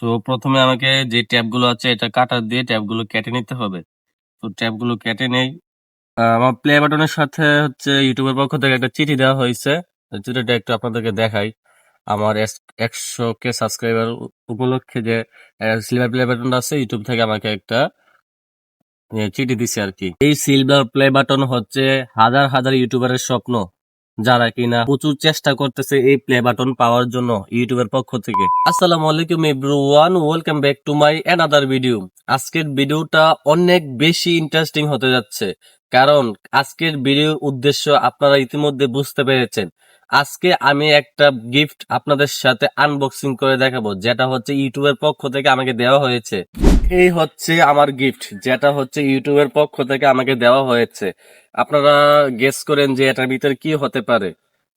তো প্রথমে আমাকে যে ট্যাপগুলো আছে, এটা কাটার দিয়ে ট্যাপগুলো কেটে নিতে হবে। তো ট্যাপগুলো কেটে নেই। আমার প্লে বাটনের সাথে হচ্ছে ইউটিউবের পক্ষ থেকে একটা চিঠি দেওয়া হয়েছে। চিঠিটা একটু আপনাদেরকে দেখাই। আমার একশো কে সাবস্ক্রাইবার উপলক্ষে যে সিলভার প্লে বাটনটা আছে, ইউটিউব থেকে আমাকে একটা চিঠি দিছে আর কি। এই সিলভার প্লে বাটন হচ্ছে হাজার হাজার ইউটিউবারের স্বপ্ন। যারা কিনা প্রচুর চেষ্টা করতেছে এই প্লে বাটন পাওয়ার জন্য ইউটিউবের পক্ষ থেকে। আসসালামু আলাইকুম everyone welcome back to my another video আজকের ভিডিওটা অনেক বেশি ইন্টারেস্টিং হতে যাচ্ছে। কারণ আজকের ভিডিওর উদ্দেশ্য আপনারা ইতিমধ্যে বুঝতে পেরেছেন। আজকে আমি একটা গিফট আপনাদের সাথে আনবক্সিং করে দেখাবো, যেটা হচ্ছে ইউটিউবের পক্ষ থেকে আমাকে দেওয়া হয়েছে। এই হচ্ছে আমার গিফট যেটা হচ্ছে ইউটিউবের পক্ষ থেকে আমাকে দেওয়া হয়েছে। আপনারা গেস করেন যে এটার ভিতরে কি হতে পারে।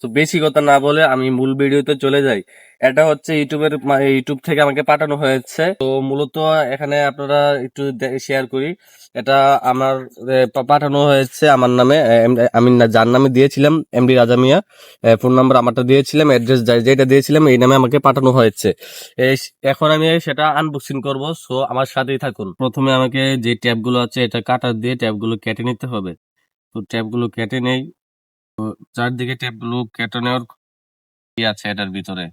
তো বেশি কথা না বলে আমি মূল ভিডিওতে চলে যাই। এটা হচ্ছে ইউটিউবের ইউটিউব থেকে আমাকে পাঠানো হয়েছে। তো মূলত এখানে আপনারা একটু শেয়ার করি। এটা আমার পাঠানো হয়েছে আমার নামে আমি যার নামে দিয়েছিলাম এমডি রাজা মিয়া। ফোন নাম্বার আমারটা দিয়েছিলাম অ্যাড্রেস যেটা দিয়েছিলাম, এই নামে আমাকে পাঠানো হয়েছে। এখন আমি সেটা আনবক্সিং করব সো আমার সাথেই থাকুন। প্রথমে আমাকে যে ট্যাবগুলো আছে, এটা কাটার দিয়ে ট্যাবগুলো কেটে নিতে হবে। তো ট্যাবগুলো কেটে নেই। চারদিকে কেটে নেওয়ার কি আছে এটার ভিতরে?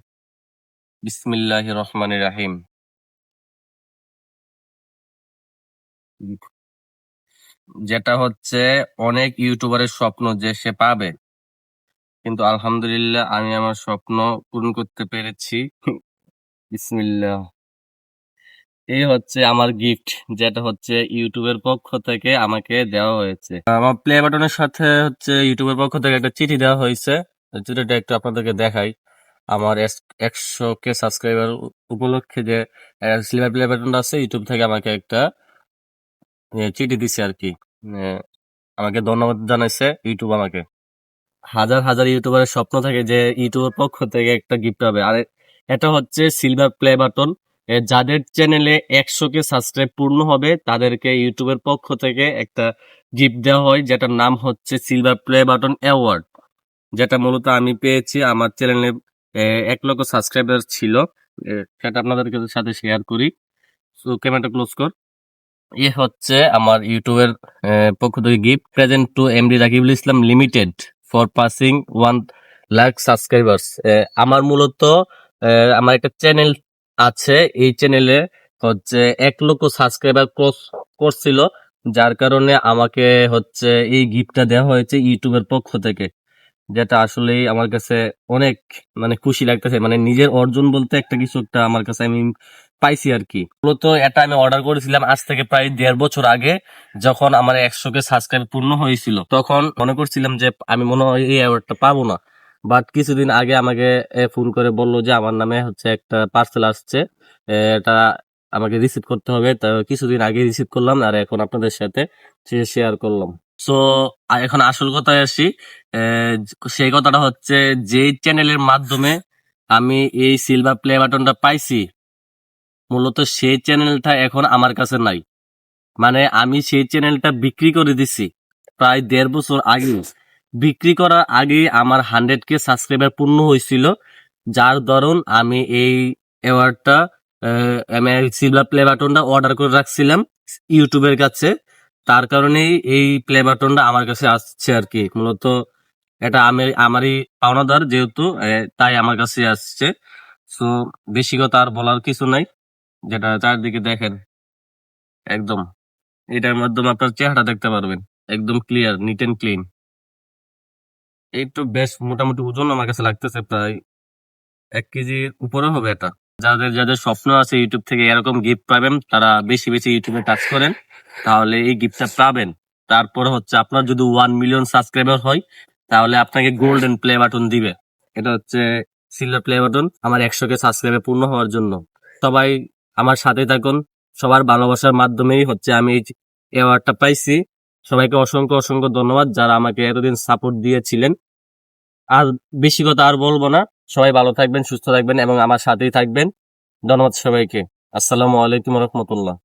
বিসমিল্লাহ রহমান রাহিম। যেটা হচ্ছে, অনেক ইউটিউবারের স্বপ্ন যে সে পাবে। কিন্তু আলহামদুলিল্লাহ, আমি আমার স্বপ্ন পূরণ করতে পেরেছি। বিসমিল্লাহ। এই হচ্ছে আমার গিফট যেটা হচ্ছে ইউটিউবের পক্ষ থেকে আমাকে দেওয়া হয়েছে। আমার প্লে বাটনের সাথে হচ্ছে ইউটিউবের পক্ষ থেকে একটা চিঠি দেওয়া হয়েছে। চিঠিটা একটু আপনাদেরকে দেখাই। আমার একশো কে সাবস্ক্রাইবার উপলক্ষে যে সিলভার প্লে বাটনটা আছে, ইউটিউব থেকে আমাকে একটা চিঠি দিছে আর কি। আমাকে ধন্যবাদ জানাইছে ইউটিউব আমাকে। হাজার হাজার ইউটিউবারের স্বপ্ন থাকে যে, ইউটিউবের পক্ষ থেকে একটা গিফট হবে আর এটা হচ্ছে সিলভার প্লে বাটন যাদের চ্যানেলে একশো কে সাবস্ক্রাইব পূর্ণ হবে, তাদেরকে ইউটিউবের পক্ষ থেকে একটা গিফট দেওয়া হয়, যেটার নাম হচ্ছে সিলভার প্লে বাটন অ্যাওয়ার্ড যেটা মূলত আমি পেয়েছি, আমার চ্যানেলে এক লক্ষ সাবস্ক্রাইবার ছিল। সেটা আপনাদেরকে সাথে শেয়ার করি। সো ক্যামেরাটা ক্লোজ কর। এ হচ্ছে আমার ইউটিউবের পক্ষ থেকে gift present to MD Rakibul Islam limited for passing one lakh subscribers আমার মূলত আমার একটা চ্যানেল আছে এই চ্যানেলে হচ্ছে এক লক্ষ সাবস্ক্রাইবার ক্রস করছিল যার কারণে আমাকে হচ্ছে এই গিফটটা দেওয়া হয়েছে ইউটিউবের পক্ষ থেকে, যেটা আসলেই আমার কাছে অনেক মানে খুশি লাগতেছে মানে নিজের অর্জন বলতে একটা কিছু একটা আমার কাছে আমি পাইছি আর কি। মূলত এটা আমি অর্ডার করেছিলাম আজ থেকে প্রায় দেড় বছর আগে, যখন আমার একশো কে সাবস্ক্রাইব পূর্ণ হয়েছিল। তখন মনে করছিলাম যে আমি মনে হয় এই অ্যাওয়ার্ডটা পাবো না। বাট কিছুদিন আগে আমাকে ফোন করে বলল যে আমার নামে হচ্ছে একটা পার্সেল আসছে। এটা আমাকে রিসিভ করতে হবে। তো কিছুদিন আগে রিসিভ করলাম আর এখন আপনাদের সাথে শেয়ার করলাম। সো এখন আসল কথায় আসি। সেই কথাটা হচ্ছে যে চ্যানেলের মাধ্যমে আমি এই সিলভার প্লে বাটনটা পাইছি, মূলত সেই চ্যানেলটা এখন আমার কাছে নাই। মানে আমি সেই চ্যানেলটা বিক্রি করে দিছি প্রায় দেড় বছর আগে বিক্রি করার আগে আমার হান্ড্রেড কে সাবস্ক্রাইবার পূর্ণ হয়েছিল, যার দরুন আমি এই অ্যাওয়ার্ডটা আমি সিলভার প্লে বাটনটা অর্ডার করে রাখছিলাম ইউটিউবের কাছে। তার কারণেই এই প্লে বাটনটা আমার কাছে আসছে আর কি মূলত এটা আমি, আমারই পাওনাদার যেহেতু তাই আমার কাছে আসছে। সো বেশি কথা আর বলার কিছু নাই, যেটা চারদিকে দেখেন, একদম। এটার মাধ্যমে আপনার চেহারা দেখতে পারবেন, একদম ক্লিয়ার নিট এন্ড ক্লিন একটু বেশ মোটামুটি ওজন আমার কাছে লাগতেছে প্রায় এক কেজির উপরে হবে এটা। যাদের যাদের স্বপ্ন আছে ইউটিউব থেকে এরকম গিফট পাবেন, তারা বেশি বেশি ইউটিউবে টাচ করেন, তাহলে এই গিফটটা পাবেন। তারপরে হচ্ছে আপনার যদি ওয়ান মিলিয়ন সাবস্ক্রাইবার হয়, তাহলে আপনাকে গোল্ডেন প্লে বাটন দিবে। এটা হচ্ছে সিলভার প্লে বাটন আমার একশো কে সাবস্ক্রাইবার পূর্ণ হওয়ার জন্য। সবাই আমার সাথে থাকুন। সবার ভালোবাসার মাধ্যমেই হচ্ছে আমি এই অ্যাওয়ার্ডটা পাইছি। সবাইকে অসংখ্য অসংখ্য ধন্যবাদ যারা আমাকে এতদিন সাপোর্ট দিয়েছিলেন। আর বেশি কথা আর বলব না। সবাই ভালো থাকবেন, সুস্থ থাকবেন এবং আমার সাথেই থাকবেন। ধন্যবাদ সবাইকে। আসসালামু আলাইকুম রহমতুল্লাহ।